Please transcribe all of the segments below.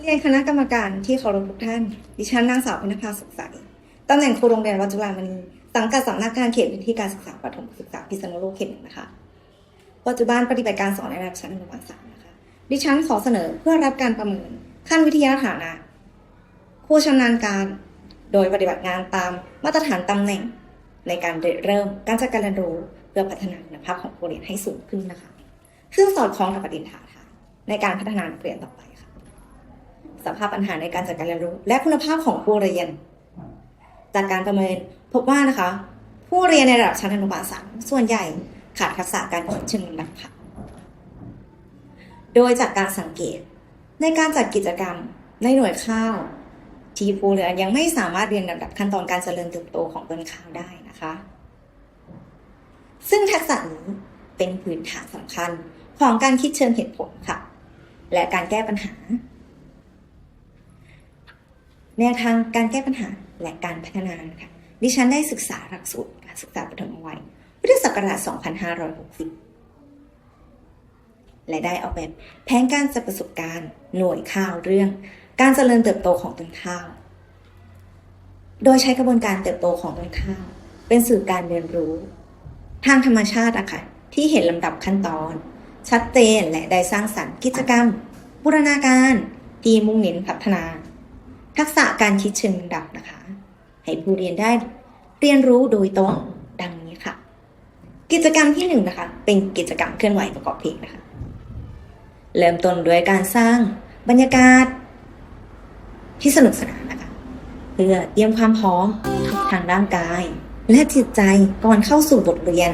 เรียนคณะกรรมการที่เคารพทุกท่าน ดิฉันนางสาวพินภาสุขใสตำแหน่งครูโรงเรียนวัดจุฬามณีสังกัดสำนักงานเขตพื้นที่การศึกษาประถมศึกษาพิษณุโลกเขตหนึ่งนะคะ ปัจจุบันปฏิบัติการสอนในระดับชั้นอนุบาลสามนะคะ ดิฉันขอเสนอเพื่อรับการประเมินขั้นวิทยาฐานะผู้ชำนาญการโดยปฏิบัติงานตามมาตรฐานตำแหน่ง ในการเริ่มการจัดการเรียนรู้เพื่อพัฒนาคุณภาพของผู้เรียนให้สูงขึ้นนะคะซึ่งสอดคล้องกับประเด็นฐานในการพัฒนาเรียนต่อไป สภาพปัญหาในการจัดการเรียนรู้ และคุณภาพของผู้เรียน จากการประเมินพบว่านะคะ ผู้เรียนในระดับชั้นอนุบาลสามส่วนใหญ่ขาดทักษะการคิดเชิงลำดับค่ะโดยจากการสังเกตในการจัดกิจกรรมในหน่วยข้าว ที่ผู้เรียนยังไม่สามารถเรียนลำดับขั้นตอนการเจริญเติบโตของต้นข้าวได้นะคะ ซึ่งทักษะนี้เป็นพื้นฐานสำคัญของการคิดเชิงเหตุผลค่ะ และการแก้ปัญหา แนวทางการแก้ปัญหาและการพัฒนาค่ะดิฉันได้ศึกษาหลักสูตรการศึกษาปฐมวัยพุทธศักราช 2560 และได้ออกแบบแผนการจัดประสบการณ์ หน่วยข้าวเรื่อง การเจริญเติบโตของต้นข้าว โดยใช้กระบวนการเติบโตของต้นข้าว เป็นสื่อการเรียนรู้ ทางธรรมชาติอะค่ะที่เห็นลำดับขั้นตอน ชัดเจนและได้สร้างสรรค์กิจกรรม บูรณาการ ที่มุ่งเน้นพัฒนา ทักษะการคิดเชิงลำดับนะคะ ให้ผู้เรียนได้เรียนรู้โดยตรงดังนี้ค่ะ กิจกรรมที่หนึ่งนะคะ เป็นกิจกรรมเคลื่อนไหวประกอบเพลงนะคะ เริ่มต้นด้วยการสร้างบรรยากาศที่สนุกสนานนะคะ เพื่อเตรียมความพร้อมทางร่างกาย และจิตใจก่อนเข้าสู่บทเรียน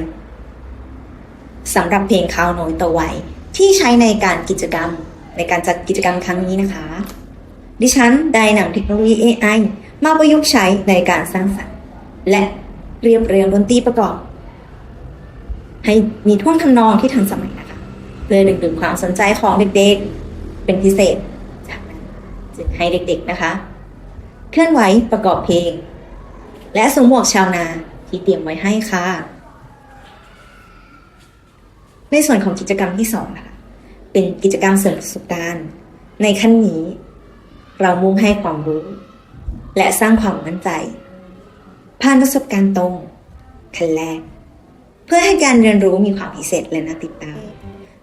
สำหรับเพลงข้าวน้อยต่อวัยที่ใช้ในการกิจกรรมในการจัดกิจกรรมครั้งนี้นะคะ ดิฉันได้นำเทคโนโลยี AI มาประยุกต์ใช้ในการสร้างสรรค์ และเรียบเรียงดนตรีประกอบ ให้มีท่วงทำนองที่ทันสมัยนะคะ เพื่อดึงดูดความสนใจของเด็กๆ เป็นพิเศษจากนั้นจึงให้เด็กๆนะคะ เคลื่อนไหวประกอบเพลง และสวมหมวกชาวนาที่เตรียมไว้ให้ค่ะ ในส่วนของกิจกรรมที่สองนะคะเป็นกิจกรรมเสริมประสบการณ์ ในขั้นนี้ เรามุ่งให้ความรู้ และสร้างความมั่นใจ ผ่านประสบการณ์ตรงขั้นแรก เพื่อให้การเรียนรู้มีความพิเศษและน่าติดตาม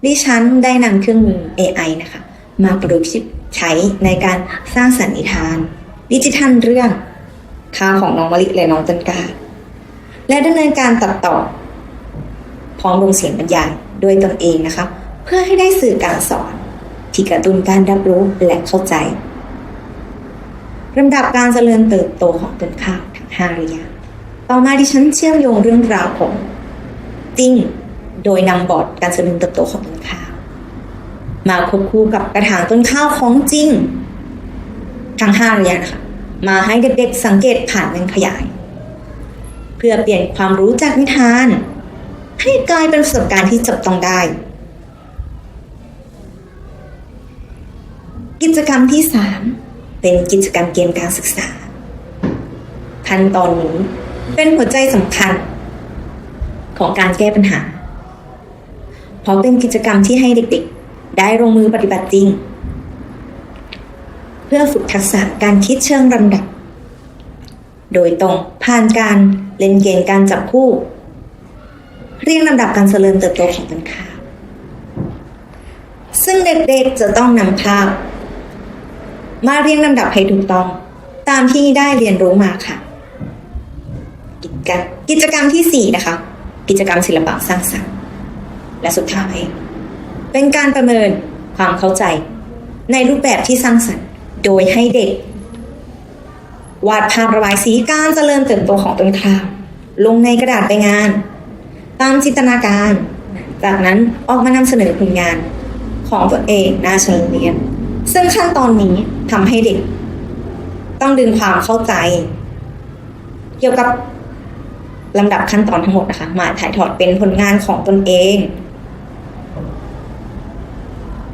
ดิฉันได้นำเครื่องมือ AI นะคะ มาประยุกต์ใช้ในการสร้างสรรค์นิทาน ดิจิทัลเรื่องข้าของน้องมะลิและน้องต้นกา และดำเนินการตัดต่อ พร้อมลงเสียงบรรยายโดยตนเองนะคะ เพื่อให้ได้สื่อการสอน ที่กระตุ้นการรับรู้และเข้าใจ ลำดับการเจริญเติบโตของต้นข้าวทั้งห้าระยะ ต่อมาดิฉันเชื่อมโยงเรื่องราวของจริงโดยนำบอร์ดการเจริญเติบโตของต้นข้าว มาควบคู่กับกระถางต้นข้าวของจริงทั้งห้าระยะนะคะมาให้เด็กๆสังเกตผ่านเงินขยาย เพื่อเปลี่ยนความรู้จากนิทาน ให้กลายเป็นประสบการณ์ที่จับต้องได้ กิจกรรมที่สาม เป็นกิจกรรมเกมการศึกษา ขั้นตอนนี้เป็นหัวใจสำคัญ ของการแก้ปัญหา เพราะเป็นกิจกรรมที่ให้เด็กๆ ได้ลงมือปฏิบัติจริง เพื่อฝึกทักษะการคิดเชิงลำดับ โดยตรงผ่านการเล่นเกมการจับคู่ เรียงลำดับการเจริญเติบโตของต้นข้าวซึ่งเด็กๆจะต้องนำภาพ มาเรียงลำดับให้ถูกต้อง ตามที่ได้เรียนรู้มาค่ะ กิจกรรมกิจกรรมที่ 4 นะคะ กิจกรรมศิลปะสร้างสรรค์ และสุดท้าย เป็นการประเมินความเข้าใจ ในรูปแบบที่สร้างสรรค์ โดยให้เด็ก วาดภาพระบายสีการเจริญเติบโตของต้นข้าวลงในกระดาษใบงาน ตามจินตนาการ จากนั้นออกมานำเสนอผลงานของตนเองหน้าชั้นเรียน ซึ่งขั้นตอนนี้ทำให้เด็ก ต้องดึงความเข้าใจ เกี่ยวกับลำดับขั้นตอนทั้งหมดนะคะ มาถ่ายทอดเป็นผลงานของตนเอง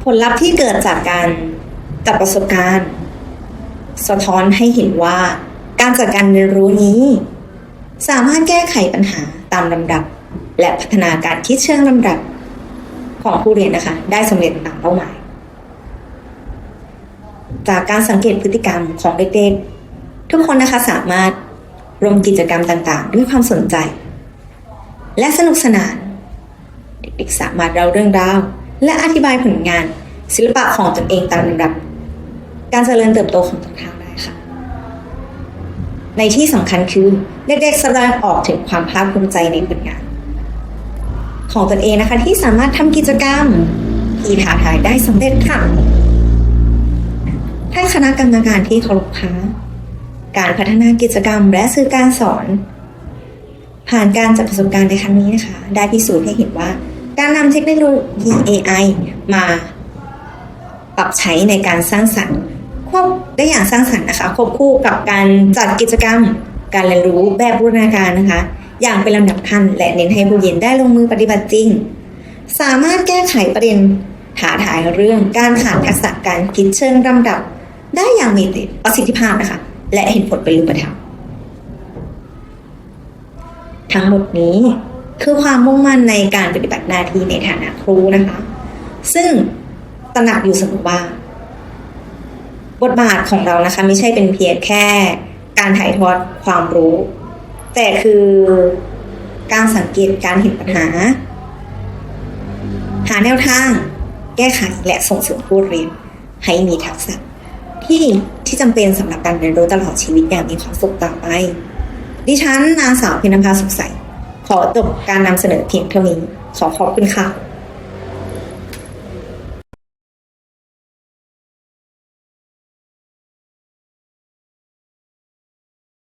ผลลัพธ์ที่เกิดจากการจับประสบการณ์ สะท้อนให้เห็นว่า การจัดการเรียนรู้นี้ สามารถแก้ไขปัญหาตามลำดับ และพัฒนาการคิดเชิงลำดับของผู้เรียนนะคะ ได้สำเร็จตามเป้าหมาย จากการสังเกตพฤติกรรมของเด็กๆ ทุกคนนะคะสามารถรวมกิจกรรมต่างๆ ด้วยความสนใจ และสนุกสนาน เด็กๆ สามารถเล่าเรื่องราวและอธิบายผลงานศิลปะของตนเองตามลำดับ การเจริญเติบโตของตนข้าวได้ค่ะ ในที่สำคัญคือเด็กๆแสดงออกถึงความภาคภูมิใจในผลงาน ของตนเองนะคะที่สามารถทำกิจกรรมที่ท้าทายได้สำเร็จค่ะ ท่านคณะกรรมการที่เคารพคะการพัฒนากิจกรรมและสื่อการสอน ผ่านการจัดประสบการณ์ในครั้งนี้นะคะ ได้พิสูจน์ให้เห็นว่า การนำเทคโนโลยี AI มาปรับใช้ในการสร้างสรรค์ควบได้อย่างสร้างสรรค์นะคะควบคู่กับการจัดกิจกรรม การเรียนรู้แบบบูรณาการนะคะ อย่างเป็นลำดับขั้นและเน้นให้ผู้เรียนได้ลงมือปฏิบัติจริง สามารถแก้ไขประเด็นท้าทายเรื่องการขาดทักษะการคิดเชิงลำดับ ได้อย่างมีประสิทธิภาพนะคะ และเห็นผลเป็นรูปธรรมทั้งหมดนี้คือความมุ่งมั่นในการปฏิบัติหน้าที่ในฐานะครูนะคะ ซึ่งตระหนักอยู่เสมอว่า บทบาทของเรานะคะ ไม่ใช่เป็นเพียงแค่การถ่ายทอดความรู้ แต่คือการสังเกตการเห็นปัญหา หาแนวทาง แก้ไขและส่งเสริมผู้เรียนให้มีทักษะ ที่ที่จำเป็นสำหรับการเรียนรู้ตลอดชีวิตอย่างมีความสุขต่อไป ดิฉันนางสาวพินภาสุขใส ขอจบการนำเสนอเพียงเท่านี้ ขอขอบคุณค่ะ